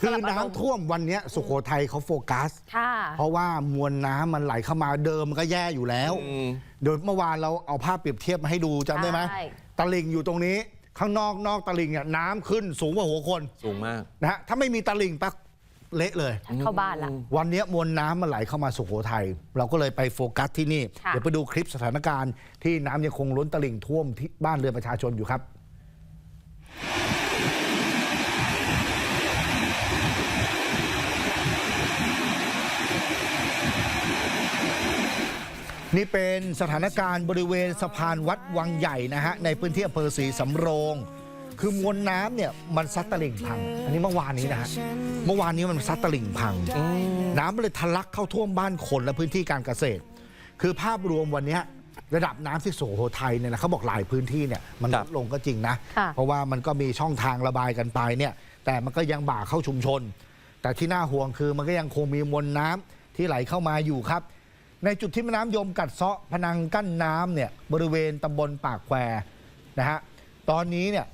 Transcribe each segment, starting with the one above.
คือสลับน้ำรมณ์ท่วมวันเนี้ยสุโขทัยเขาโฟกัสค่ะเพราะว่ามวลน้ำมันไหลเข้ามาเดิมมันก็แย่อยู่แล้วอืมโดยเมื่อวานเราเอาภาพเปรียบเทียบมาให้ดูจำได้ไหมใช่ตลิ่งอยู่ตรงนี้ ข้างนอกนอกตลิ่งเนี่ยน้ำขึ้นสูงกว่าหัวคนสูงมากนะฮะถ้าไม่มีตลิ่งปักเละเลยเข้าบ้านละวันเนี้ยมวลน้ำมันไหลเข้ามาสุโขทัยเราก็เลยไปโฟกัสที่นี่ค่ะเดี๋ยวไปดูคลิปสถานการณ์ที่น้ำยังคงล้นตลิ่งท่วมที่บ้านเรือนประชาชนอยู่ครับ นี่เป็นสถานการณ์บริเวณสะพานวัดวังใหญ่นะฮะในพื้นที่อำเภอศรีสำโรง คือมวลน้ำเนี่ยมันซัดตลิ่งพัง อันนี้เมื่อวานนี้นะฮะเมื่อวานนี้มันซัดตลิ่งพัง น้ำมันเลยทะลักเข้าท่วมบ้านคนและพื้นที่การเกษตร คือภาพรวมวันเนี้ยระดับน้ำที่สุโขทัยเนี่ยนะเขาบอกหลายพื้นที่เนี่ยมันคลรับดลงก็จริงนะค่ะเพราะว่ามันก็มีช่องทางระบายกันไปเนี่ย แต่มันก็ยังบ่าเข้าชุมชน แต่ที่น่าห่วงคือมันก็ยังคงมีมวลน้ำที่ไหลเข้ามาอยู่ครับ ในจุดที่แม่น้ำยมกัดเซาะพนังกั้นน้ำเนี่ยบริเวณตำบลปากแควนะฮะตอนนี้เนี่ย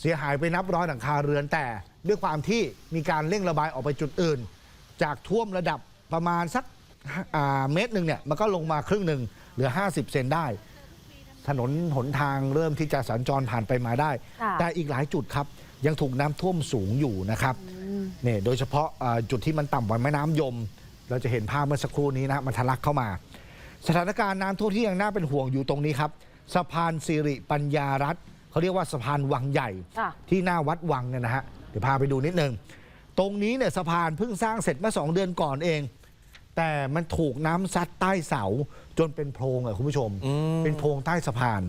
เสียหายไปนับร้อยหลังคาเรือนแต่ ด้วยความที่มีการเร่งระบายออกไปจุดอื่น จากท่วมระดับประมาณสักอ่าเมตรหนึ่งเนี่ยมันก็ลงมาครึ่งหนึ่งเหลือ 50 เซนได้ ถนนหนทางเริ่มที่จะสัญจรผ่านไปมาได้ค่ะแต่อีกหลายจุดครับ ยังถูกน้ำท่วมสูงอยู่นะครับเนี่ยโดยเฉพาะอ่าจุดที่มันต่ำกว่าแม่น้ำยม เราจะเห็นภาพเมื่อสักครู่นี้นะมันทะลักเข้ามา สถานการณ์น้ำท่วมที่ยังน่าเป็นห่วงอยู่ตรงนี้ครับ สะพานสิริปัญญารัฐเขาเรียกว่าสะพานวังใหญ่ค่ะที่หน้าวัดวังเนี่ยนะฮะเดี๋ยวพาไปดูนิดนึงตรงนี้เนี่ยสะพานเพิ่งสร้างเสร็จเมื่อสองเดือนก่อนเอง แต่มันถูกน้ำซัดใต้เสาจนเป็นโพรงอะคุณผู้ชมอืมเป็นโพรงใต้สะพาน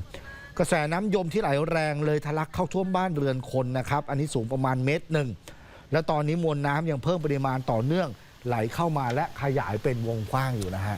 กระแสน้ำยมที่ไหลแรงเลยทะลักเข้าท่วมบ้านเรือนคนนะครับ อันนี้สูงประมาณเมตรหนึ่ง แล้วตอนนี้มวลน้ำยังเพิ่มปริมาณต่อเนื่อง ไหลเข้ามาและขยายเป็นวงกว้างอยู่นะฮะ